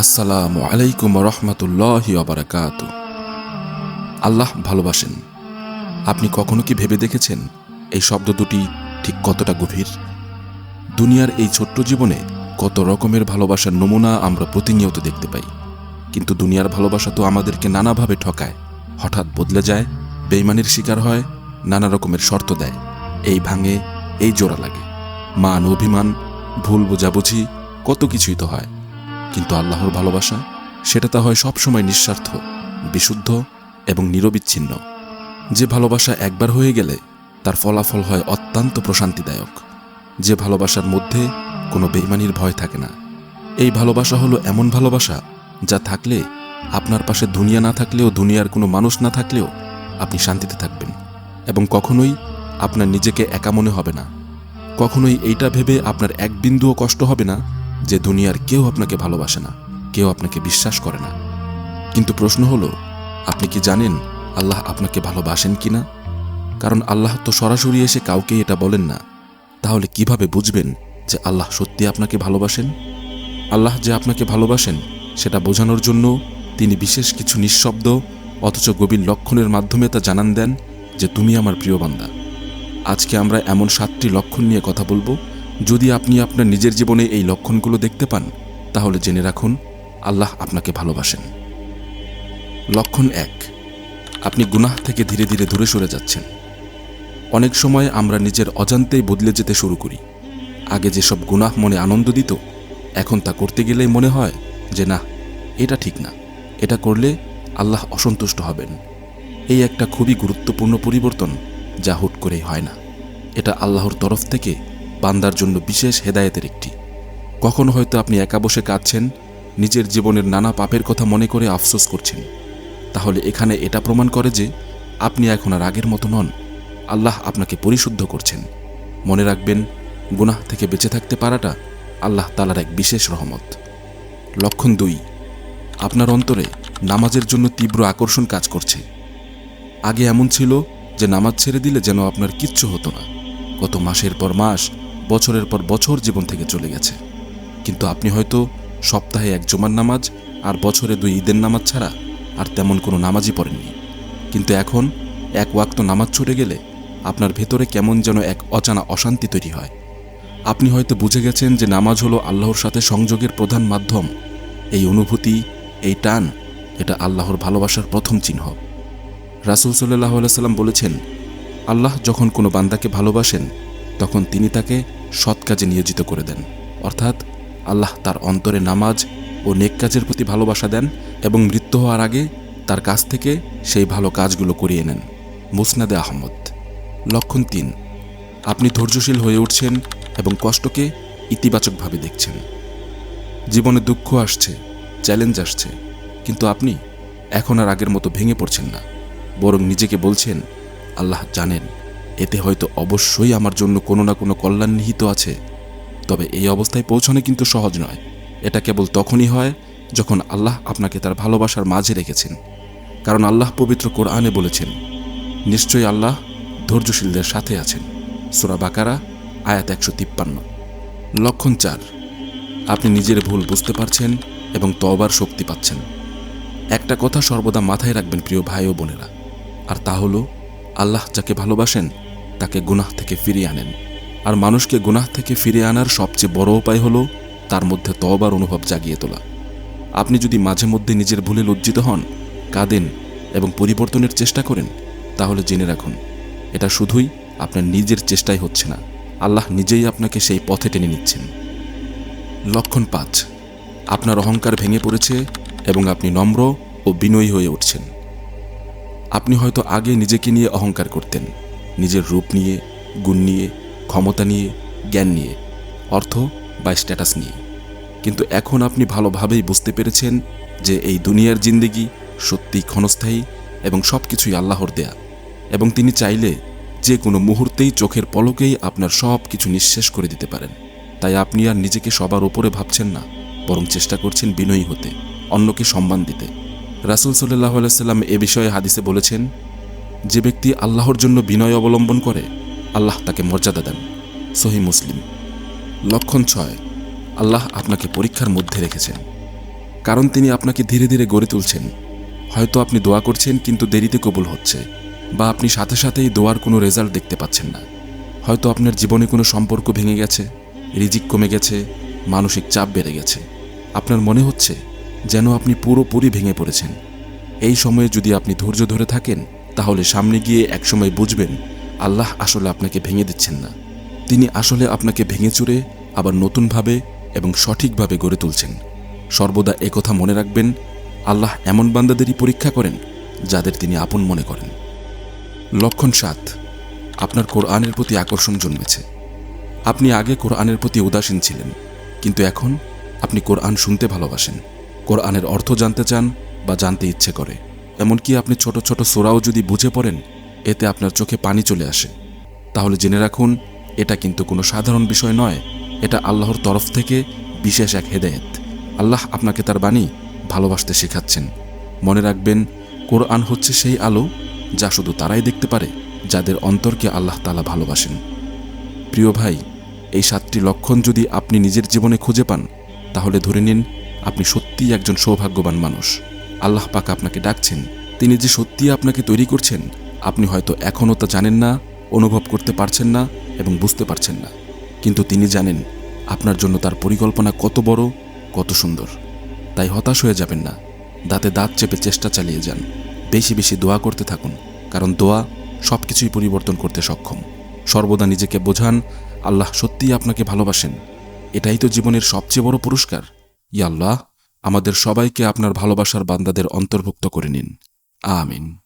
আসসালামু আলাইকুম রহমতুল্লাহ অবরাকাত আল্লাহ ভালোবাসেন। আপনি কখনো কি ভেবে দেখেছেন এই শব্দ দুটি ঠিক কতটা গভীর? দুনিয়ার এই ছোট্ট জীবনে কত রকমের ভালোবাসার নমুনা আমরা প্রতিনিয়ত দেখতে পাই। কিন্তু দুনিয়ার ভালোবাসা তো আমাদেরকে নানাভাবে ঠকায়। হঠাৎ বদলে যায় বেইমানির শিকার হয়, নানা রকমের শর্ত দেয়। এই ভাঙে, এই জোড়া লাগে। মান অভিমান, ভুল বোঝাবুঝি, কত কিছুই তো হয়। কিন্তু আল্লাহর ভালোবাসা, সেটা তা হয় সবসময় নিঃস্বার্থ, বিশুদ্ধ এবং নিরবিচ্ছিন্ন। যে ভালোবাসা একবার হয়ে গেলে, তার ফলাফল হয় অত্যন্ত প্রশান্তিদায়ক। যে ভালোবাসার মধ্যে কোনো বেইমানির ভয় থাকে না। এই ভালোবাসা হলো এমন ভালোবাসা, যা থাকলে, আপনার পাশে দুনিয়া না থাকলেও, দুনিয়ার কোনো মানুষ না থাকলেও, আপনি শান্তিতে থাকবেন। এবং কখনোই আপনার নিজেকে একা মনে হবে না। কখনোই এইটা ভেবে আপনার এক বিন্দুও কষ্ট হবে না যে দুনিয়ার কেউ আপনাকে ভালোবাসে না, কেউ আপনাকে বিশ্বাস করে না। কিন্তু প্রশ্ন হলো, আপনি কি জানেন আল্লাহ আপনাকে ভালোবাসেন কি না কারণ আল্লাহ তো সরাসরি এসে কাউকে এটা বলেন না। তাহলে কীভাবে বুঝবেন যে আল্লাহ সত্যি আপনাকে ভালোবাসেন? আল্লাহ যে আপনাকে ভালোবাসেন, সেটা বোঝানোর জন্য তিনি বিশেষ কিছু নিঃশব্দ অথচ গভীর লক্ষণের মাধ্যমে তা জানান দেন যে, তুমি আমার প্রিয় বান্দা। আজকে আমরা এমন সাতটি লক্ষণ নিয়ে কথা বলব যদি আপনি আপনার নিজের জীবনে এই লক্ষণগুলো দেখতে পান, তাহলে জেনে রাখুন, আল্লাহ আপনাকে ভালোবাসেন। লক্ষণ এক, আপনি গুনাহ থেকে ধীরে ধীরে দূরে সরে যাচ্ছেন। অনেক সময় আমরা নিজের অজান্তেই বদলে যেতে শুরু করি। আগে যেসব গুনাহ মনে আনন্দ দিত, এখন তা করতে গেলেই মনে হয় যে, না, এটা ঠিক না। এটা করলে আল্লাহ অসন্তুষ্ট হবেন। এই একটা খুবই গুরুত্বপূর্ণ পরিবর্তন, যা হুট করেই হয় না। এটা আল্লাহর তরফ থেকে বান্দার জন্য বিশেষ হেদায়েতের একটি। কখনো হয়তো আপনি একা বসে কাঁদছেন, নিজের জীবনের নানা পাপের কথা মনে করে আফসোস করছেন। তাহলে এখানে এটা প্রমাণ করে যে আপনি এখন আর আগের মতো নন। আল্লাহ আপনাকে পরিশুদ্ধ করছেন। মনে রাখবেন, গুনাহ থেকে বেঁচে থাকতে পারাটা আল্লাহ তালার এক বিশেষ রহমত। লক্ষণ দুই, আপনার অন্তরে নামাজের জন্য তীব্র আকর্ষণ কাজ করছে। আগে এমন ছিল যে নামাজ ছেড়ে দিলে যেন আপনার কিচ্ছু হতো না। কত মাসের পর মাস বছরের পর বছর জীবন থেকে চলে গেছে। কিন্তু আপনি হয়তো সপ্তাহে এক জমার নামাজ আর বছরে দুই ঈদের নামাজ ছাড়া আর তেমন কোনো নামাজই পড়েননি। কিন্তু এখন এক ওয়াক্ত নামাজ ছুটে গেলে আপনার ভেতরে কেমন যেন এক অজানা অশান্তি তৈরি হয়। আপনি হয়তো বুঝে গেছেন যে নামাজ হলো আল্লাহর সাথে সংযোগের প্রধান মাধ্যম। এই অনুভূতি, এই টান, এটা আল্লাহর ভালোবাসার প্রথম চিহ্ন। রাসুল সাল্লাহ সাল্লাম বলেছেন, আল্লাহ যখন কোনো বান্দাকে ভালোবাসেন, তখন তিনি তাকে সৎ কাজে নিয়োজিত করে দেন। অর্থাৎ আল্লাহ তার অন্তরে নামাজ ও নেক কাজের প্রতি ভালোবাসা দেন এবং মৃত্যু হওয়ার আগে তার কাছ থেকে সেই ভালো কাজগুলো করিয়ে নেন। মুসনাদে আহমদ। লক্ষণ তিন। আপনি ধৈর্যশীল হয়ে উঠছেন এবং কষ্টকে ইতিবাচকভাবে দেখছেন। জীবনে দুঃখ আসছে, চ্যালেঞ্জ আসছে, কিন্তু আপনি এখন আর আগের মতো ভেঙে পড়ছেন না। বরং নিজেকে বলছেন, আল্লাহ জানেন। এতে হয়তো অবশ্যই আমার জন্য কোনো না কোনো কল্যাণ নিহিত আছে। তবে এই অবস্থায় পৌঁছানো কিন্তু সহজ নয়। এটা কেবল তখনই হয় যখন আল্লাহ আপনাকে তার ভালোবাসার মাঝে রেখেছেন। কারণ আল্লাহ পবিত্র কোরআনে বলেছেন, নিশ্চয়ই আল্লাহ ধৈর্যশীলদের সাথে আছেন। সুরা বাকারা, আয়াত একশো তিপ্পান্ন। লক্ষণ চার, আপনি নিজের ভুল বুঝতে পারছেন এবং তবার শক্তি পাচ্ছেন। একটা কথা সর্বদা মাথায় রাখবেন প্রিয় ভাই ও বোনেরা, আর তা হলো আল্লাহ যাকে ভালোবাসেন, তাকে গুনাহ থেকে ফিরিয়ে আনেন। আর মানুষকে গুনাহ থেকে ফিরিয়ে আনার সবচেয়ে বড় উপায় হলো, তার মধ্যে তবার অনুভব জাগিয়ে তোলা। আপনি যদি মাঝে মধ্যে নিজের ভুলে লজ্জিত হন, কাঁদেন এবং পরিবর্তনের চেষ্টা করেন, তাহলে জেনে রাখুন, এটা শুধুই আপনার নিজের চেষ্টাই হচ্ছে না, আল্লাহ নিজেই আপনাকে সেই পথে টেনে নিচ্ছেন। লক্ষণ পাঁচ, আপনার অহংকার ভেঙে পড়েছে এবং আপনি নম্র ও বিনয়ী হয়ে উঠছেন। আপনি হয়তো আগে নিজেকে নিয়ে অহংকার করতেন, নিজের রূপ নিয়ে, গুণ নিয়ে, ক্ষমতা নিয়ে, জ্ঞান নিয়ে, অর্থ বা স্ট্যাটাস নিয়ে। কিন্তু এখন আপনি ভালোভাবেই বুঝতে পেরেছেন যে এই দুনিয়ার জিন্দেগি সত্যিই ক্ষণস্থায়ী এবং সব কিছুই আল্লাহর দেয়া। এবং তিনি চাইলে যে কোনো মুহূর্তেই চোখের পলকেই আপনার সব কিছু নিঃশেষ করে দিতে পারেন। তাই আপনি আর নিজেকে সবার ওপরে ভাবছেন না, বরং চেষ্টা করছেন বিনয়ী হতে, অন্যকে সম্মান দিতে। রাসুল সাল্লাহ আলাইসাল্লাম এ বিষয়ে হাদিসে বলেছেন, যে ব্যক্তি আল্লাহর জন্য বিনয় অবলম্বন করে, আল্লাহ তাকে মর্যাদা দেন। সহি মুসলিম। লক্ষণ ছয়, আল্লাহ আপনাকে পরীক্ষার মধ্যে রেখেছেন। কারণ তিনি আপনাকে ধীরে ধীরে গড়ে তুলছেন। হয়তো আপনি দোয়া করছেন, কিন্তু দেরিতে কবুল হচ্ছে, বা আপনি সাথে সাথেই দোয়ার কোনো রেজাল্ট দেখতে পাচ্ছেন না। হয়তো আপনার জীবনে কোনো সম্পর্ক ভেঙে গেছে, রিজিক কমে গেছে, মানসিক চাপ বেড়ে গেছে। আপনার মনে হচ্ছে যেন আপনি পুরোপুরি ভেঙে পড়েছেন। এই সময়ে যদি আপনি ধৈর্য ধরে থাকেন, তাহলে সামনে গিয়ে একসময় বুঝবেন, আল্লাহ আসলে আপনাকে ভেঙে দিচ্ছেন না। তিনি আসলে আপনাকে ভেঙে চুরে, আবার নতুনভাবে এবং সঠিকভাবে গড়ে তুলছেন। সর্বদা একথা মনে রাখবেন, আল্লাহ এমন বান্দাদেরই পরীক্ষা করেন, যাদের তিনি আপন মনে করেন। লক্ষণ সাত, আপনার কোরআনের প্রতি আকর্ষণ জন্মেছে। আপনি আগে কোরআনের প্রতি উদাসীন ছিলেন, কিন্তু এখন আপনি কোরআন শুনতে ভালোবাসেন। কোরআনের অর্থ জানতে চান বা জানতে ইচ্ছে করে। এমনকি আপনি ছোট ছোট সোরাও যদি বুঝে পড়েন, এতে আপনার চোখে পানি চলে আসে। তাহলে জেনে রাখুন, এটা কিন্তু কোনো সাধারণ বিষয় নয়। এটা আল্লাহর তরফ থেকে বিশেষ এক হেদায়েত। আল্লাহ আপনাকে তার বাণী ভালোবাসতে শেখাচ্ছেন। মনে রাখবেন, কোরআন হচ্ছে সেই আলো যা শুধু তারাই দেখতে পারে, যাদের অন্তরকে আল্লাহ তালা ভালোবাসেন। প্রিয় ভাই, এই সাতটি লক্ষণ যদি আপনি নিজের জীবনে খুঁজে পান, তাহলে ধরে নিন আপনি সত্যিই একজন সৌভাগ্যবান মানুষ। আল্লাহ পাক আপনাকে ডাকছেন। তিনি যে সত্যিই আপনাকে তৈরি করছেন, আপনি হয়তো এখনও তা জানেন না, অনুভব করতে পারছেন না এবং বুঝতে পারছেন না। কিন্তু তিনি জানেন, আপনার জন্য তার পরিকল্পনা কত বড়, কত সুন্দর। তাই হতাশ হয়ে যাবেন না। দাঁতে দাঁত চেপে চেষ্টা চালিয়ে যান। বেশি বেশি দোয়া করতে থাকুন, কারণ দোয়া সব কিছুই পরিবর্তন করতে সক্ষম। সর্বদা নিজেকে বোঝান, আল্লাহ সত্যিই আপনাকে ভালোবাসেন। এটাই তো জীবনের সবচেয়ে বড় পুরস্কার। ইয়া আল্লাহ আমাদের সবাইকে আপনার ভালোবাসার বান্দাদের অন্তর্ভুক্ত করে নিন। আমিন।